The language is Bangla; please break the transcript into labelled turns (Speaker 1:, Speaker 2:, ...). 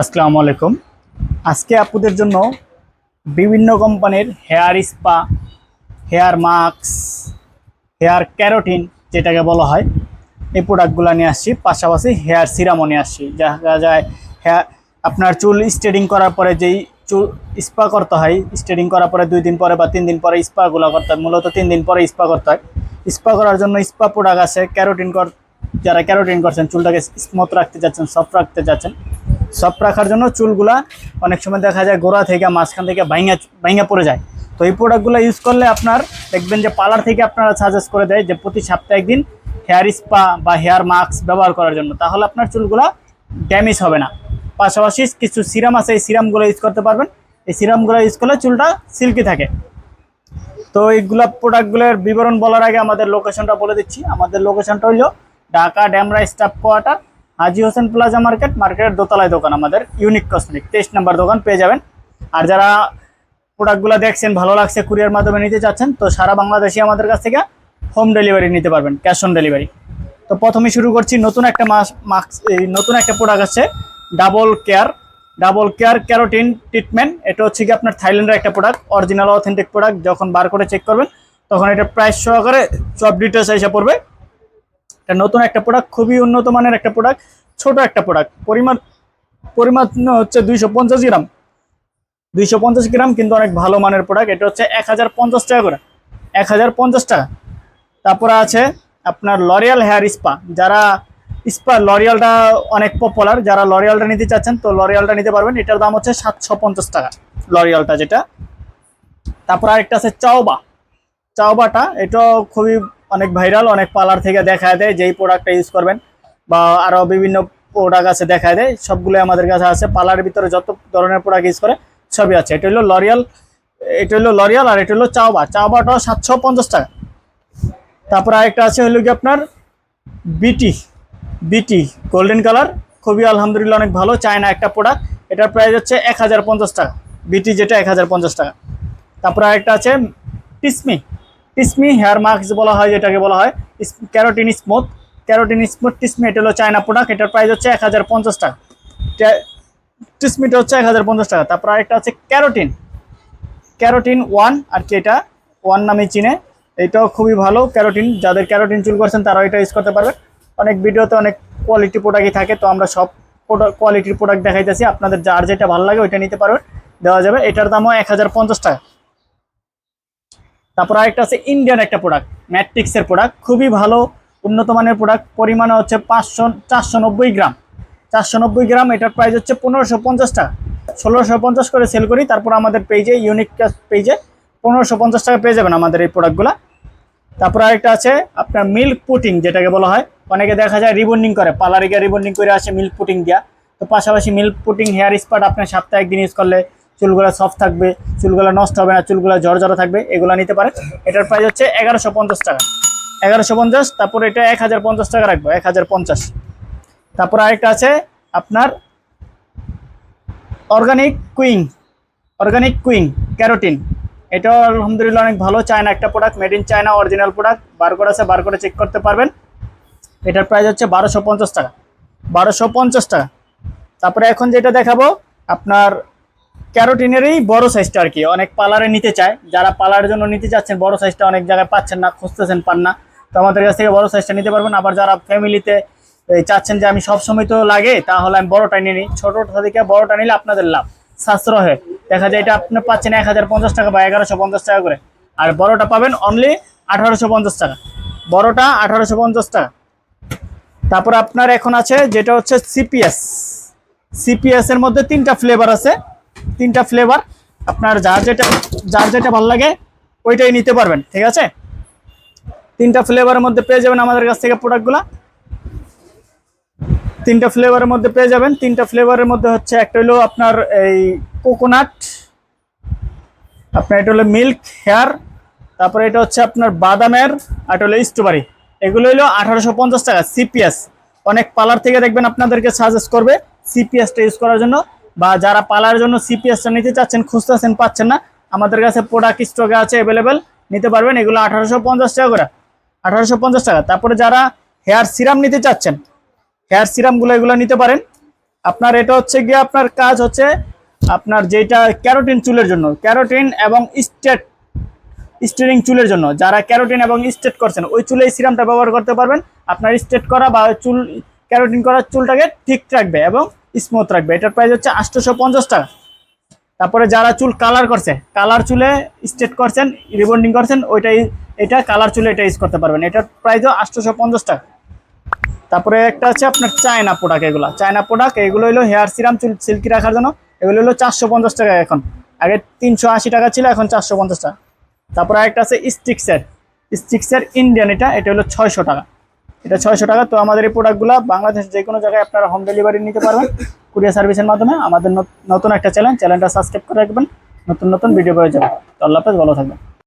Speaker 1: আসসালামু আলাইকুম। আজকে আপুদের জন্য বিভিন্ন কোম্পানির hair spa, hair mask, hair keratin যেটাকে বলা হয়, এই প্রোডাক্টগুলো নিয়ে আসছি। পাশাপাশি হেয়ার সিরামও নিয়ে আসছি। দেখা যায় হেয়ার আপনার চুল স্ট্রেডিং করার পরে যেই চুল স্পা করতে হয় স্ট্রেডিং করার পরে দুই দিন পরে বা তিন দিন পরে স্পাগুলো করতে হয়, মূলত তিন দিন পরে স্পা করতে হয়। স্পা করার জন্য স্পা প্রোডাক্ট আছে, ক্যারোটিন কর, যারা ক্যারোটিন করছেন, চুলটাকে স্মুথ রাখতে যাচ্ছেন, সফট রাখতে চাচ্ছেন সফট রাখার জন্য চুলগুলা অনেক সময় দেখা যায় গোড়া থেকে মাঝখান থেকে ভাইঙা ভাইঙা পড়ে যায়। তো এই প্রোডাক্টগুলো ইউজ করলে আপনার দেখবেন যে পার্লার থেকে আপনারা সাজেস্ট করে দেয় যে প্রতি সপ্তাহে একদিন হেয়ার স্পা বা হেয়ার মাস্ক ব্যবহার করার জন্য। তাহলে আপনার চুলগুলা ড্যামেজ হবে না। পাশাপাশি কিছু সিরাম আছে, এই সিরামগুলো ইউজ করতে পারবেন। এই সিরামগুলো ইউজ করলে চুলটা সিল্কি থাকে। তো এইগুলা প্রোডাক্টগুলোর বিবরণ বলার আগে আমাদের লোকেশনটা বলে দিচ্ছি। আমাদের লোকেশনটা হলো Dhaka Demra staff quarter. Haji Hossain plaza market, মার্কেটের দোতলায় দোকান আমাদের, ইউনিক কসমেটিক তেইশ নাম্বার দোকান পেয়ে যাবেন। আর যারা প্রোডাক্টগুলো দেখছেন, ভালো লাগছে কুরিয়ার মাধ্যমে নিতে চাচ্ছেন, তো সারা বাংলাদেশে আমাদের কাছ থেকে হোম ডেলিভারি নিতে পারবেন ক্যাশ অন ডেলিভারি তো প্রথমে শুরু করছি, নতুন একটা মাস মাস্ক নতুন একটা প্রোডাক্ট আছে double care double care keratin treatment এটা হচ্ছে কি আপনার থাইল্যান্ডের একটা প্রোডাক্ট অরিজিনাল অথেন্টিক প্রোডাক্ট যখন বার করে চেক করবেন, তখন এটা প্রাইস সহকারে সব ডিটেলস এসে পড়বে। এটা নতুন একটা প্রোডাক্ট খুবই উন্নত মানের একটা প্রোডাক্ট ছোট একটা প্রোডাক্ট পরিমাণ পরিমাণ হচ্ছে দুইশো পঞ্চাশ গ্রাম। দুইশো পঞ্চাশ গ্রাম কিন্তু অনেক ভালো মানের প্রোডাক্ট এটা হচ্ছে এক হাজার পঞ্চাশ টাকা করে। এক হাজার পঞ্চাশ টাকা। তারপরে আছে আপনার লরিয়াল হেয়ার স্পা যারা স্পা লরিয়ালটা অনেক পপুলার যারা লরিয়ালটা নিতে চাচ্ছেন, তো লরিয়ালটা নিতে পারবেন। এটার দাম হচ্ছে সাতশো পঞ্চাশ টাকা লরিয়ালটা যেটা। তারপর আরেকটা আছে চাওবা চাওবাটা এটাও খুবই অনেক ভাইরাল অনেক পার্লার থেকে দেখায় দেয় যেই প্রোডাক্টটা ইউজ করবেন। বা আরও বিভিন্ন প্রোডাক্ট আছে দেখায় দেয় সবগুলো আমাদের কাছে আছে। পার্লারের ভিতরে যত ধরনের প্রোডাক্ট ইউজ করে, সবই আছে। এটা হলো লরিয়াল এটা হলো লরিয়াল আর এটা হলো চাওবা চাওবাটাও সাতশো পঞ্চাশ টাকা। তারপর আরেকটা আছে হলো কি আপনার? বিটি বিটি গোল্ডেন কালার খুবই আলহামদুলিল্লাহ অনেক ভালো। চায়না একটা প্রোডাক্ট এটার প্রাইস হচ্ছে এক হাজার পঞ্চাশ টাকা। বিটি যেটা এক হাজার পঞ্চাশ টাকা। তারপর আরেকটা আছে টিসমি টিসমি হেয়ার মাস্ক বলা হয়, যেটাকে বলা হয় ক্যারোটিন স্মুথ। ক্যারোটিন স্মুথ টিসমি এটা হলো চায়না প্রোডাক্ট এটার প্রাইস হচ্ছে এক হাজার পঞ্চাশ টাকা। টিসমিটা হচ্ছে এক হাজার পঞ্চাশ টাকা। তারপর আরেকটা আছে ক্যারোটিন। ক্যারোটিন ওয়ান, আর কি এটা? ওয়ান নামে চিনে। এটাও খুবই ভালো ক্যারোটিন। যাদের ক্যারোটিন চুল করছেন, তারাও এটা ইউজ করতে পারবে অনেক ভিডিওতে অনেক কোয়ালিটি প্রোডাক্টই থাকে, তো আমরা সব প্রোডাক্ট কোয়ালিটির প্রোডাক্ট দেখাইতেছি। আপনাদের যার যেটা ভালো লাগে, ওইটা নিতে পারবেন। দেওয়া যাবে। এটার দামও এক হাজার পঞ্চাশ টাকা। তারপর আরেকটা আছে ইন্ডিয়ান একটা প্রোডাক্ট ম্যাট্রিক্সের প্রোডাক্ট খুবই ভালো, উন্নত মানের প্রোডাক্ট পরিমাণে হচ্ছে পাঁচশো, চারশো গ্রাম। চারশো নব্বই গ্রাম, এটার প্রাইস হচ্ছে পনেরোশো পঞ্চাশ টাকা। ষোলোশো পঞ্চাশ করে সেল করি, তারপর আমাদের পেজে ইউনিক পেজে পনেরোশো পঞ্চাশ টাকা পেয়ে যাবেন আমাদের এই প্রোডাক্টগুলো তারপর আরেকটা আছে আপনার মিল্ক পুটিং যেটাকে বলা হয়। অনেকে দেখা যায় রিবন্ডিং করে পার্লারে গিয়ে রিবন্ডিং করে আসে মিল্ক পুটিং দেওয়া তো পাশাপাশি মিল্ক পুটিং হেয়ার স্পাট আপনার সপ্তাহে একদিন ইউজ করলে চুলগুলো সফট থাকবে, চুলগুলো নষ্ট হবে না, চুলগুলো জ্বর থাকবে, এগুলো নিতে পারেন। এটার প্রাইস হচ্ছে এগারোশো পঞ্চাশ টাকা। এগারোশো পঞ্চাশ, তারপর এটা এক হাজার পঞ্চাশ টাকা রাখব, এক হাজার পঞ্চাশ। তারপর আরেকটা আছে আপনার organic queen organic queen keratin এটাও আলহামদুলিল্লাহ অনেক ভালো চায়না একটা product made in China original product বার করে আছে বার করে চেক করতে পারবেন। এটার প্রাইস হচ্ছে বারোশো পঞ্চাশ টাকা। বারোশো পঞ্চাশ টাকা। তারপরে এখন যেটা দেখাবো, আপনার ক্যারোটিনেরই বড় সাইজটা আর কি। অনেক পার্লারে নিতে চায়। যারা পার্লারের জন্য নিতে চাচ্ছেন বড় সাইজটা অনেক জায়গায় পাচ্ছেন না, খুঁজতেছেন পান না। তো আমাদের কাছ থেকে বড় সাইজটা নিতে পারবেন। আবার যারা ফ্যামিলিতে চাচ্ছেন যে আমি সব সময় তো লাগে, তাহলে আমি বড়টা নিয়ে নিই। ছোটোটা থেকে বড়টা নিলে আপনাদের লাভ। সাশ্রয় দেখা যায় এটা আপনি পাচ্ছেন এক হাজার পঞ্চাশ টাকা বা এগারোশো পঞ্চাশ টাকা করে। আর বড়টা পাবেন অনলি আঠারোশো পঞ্চাশ টাকা। বড়টা আঠারোশো পঞ্চাশ টাকা। তারপর আপনার এখন আছে, যেটা হচ্ছে সিপিএস সিপিএস এর মধ্যে তিনটা ফ্লেভার আছে। তিনটা ফ্লেভার আপনার যার যেটা যার যেটা ভালো লাগে, ওইটাই নিতে পারবেন, ঠিক আছে? তিনটা ফ্লেভারের মধ্যে পেয়ে যাবেন আমাদের কাছ থেকে প্রোডাক্টগুলো তিনটা ফ্লেভারের মধ্যে পেয়ে যাবেন। তিনটা ফ্লেভারের মধ্যে হচ্ছে একটা হলো আপনার এই কোকোনাট আপনার এটা হলো মিল্ক হেয়ার তারপরে এটা হচ্ছে আপনার বাদামের, আর এটা হলো স্ট্রবেরি এগুলো হলো আঠারোশো পঞ্চাশ টাকা সিপিএস অনেক পার্লার থেকে দেখবেন আপনাদেরকে সাজেস্ট করবে সিপিএসটা ইউজ করার জন্য। বা যারা পালার জন্য সিপিএসটা নিতে চাচ্ছেন খুঁজতেছেন পাচ্ছেন না, আমাদের কাছে প্রোডাক্ট স্টকে আছে অ্যাভেলেবেল নিতে পারবেন। এগুলো আঠারোশো পঞ্চাশ টাকা করে, আঠারোশো পঞ্চাশ টাকা। তারপরে যারা হেয়ার সিরাম নিতে চাচ্ছেন হেয়ার সিরামগুলো এগুলো নিতে পারেন। আপনার এটা হচ্ছে গিয়ে আপনার কাজ হচ্ছে আপনার যেটা ক্যারোটিন চুলের জন্য, ক্যারোটিন এবং স্টেট, স্টেরিং চুলের জন্য। যারা ক্যারোটিন এবং স্টেট করছেন, ওই চুলে এই সিরামটা ব্যবহার করতে পারবেন। আপনার স্টেট করা বা চুল, ক্যারোটিন করা চুলটাকে ঠিক রাখবে এবং স্মুথ রাখবে। এটার প্রাইস হচ্ছে আটশোশো পঞ্চাশ টাকা। তারপরে যারা চুল কালার করছে কালার চুলে স্ট্রেট করছেন রিবন্ডিং করছেন, ওইটাই, এটা কালার চুলে এটা ইউজ করতে পারবেন। এটার প্রাইসও আটশোশো পঞ্চাশ টাকা। তারপরে একটা আছে আপনার চায়না প্রোডাক্ট এগুলো। চায়না প্রোডাক্ট এগুলো হলো হেয়ার সিরাম চুল সিল্কি রাখার জন্য। এগুলো হলো চারশো পঞ্চাশ টাকা এখন। আগে তিনশো আশি টাকা ছিল, এখন চারশো পঞ্চাশ টাকা। তারপরে একটা আছে স্টিক্সের স্টিক্সের ইন্ডিয়ান এটা এটা হলো ছয়শো টাকা। এটা ছয়শো টাকা। তো আমাদের এই প্রোডাক্টগুলো বাংলাদেশ যে কোনো জায়গায় আপনারা হোম ডেলিভারি নিতে পারবেন। কুরিয়ার সার্ভিসের মাধ্যমে আমাদের নত- নতুন একটা চ্যানেল চ্যানেলটা সাবস্ক্রাইব করে রাখবেন। নতুন নতুন ভিডিও পেয়ে যাবেন। তো আল্লাহ হাফেজ, ভালো থাকবেন।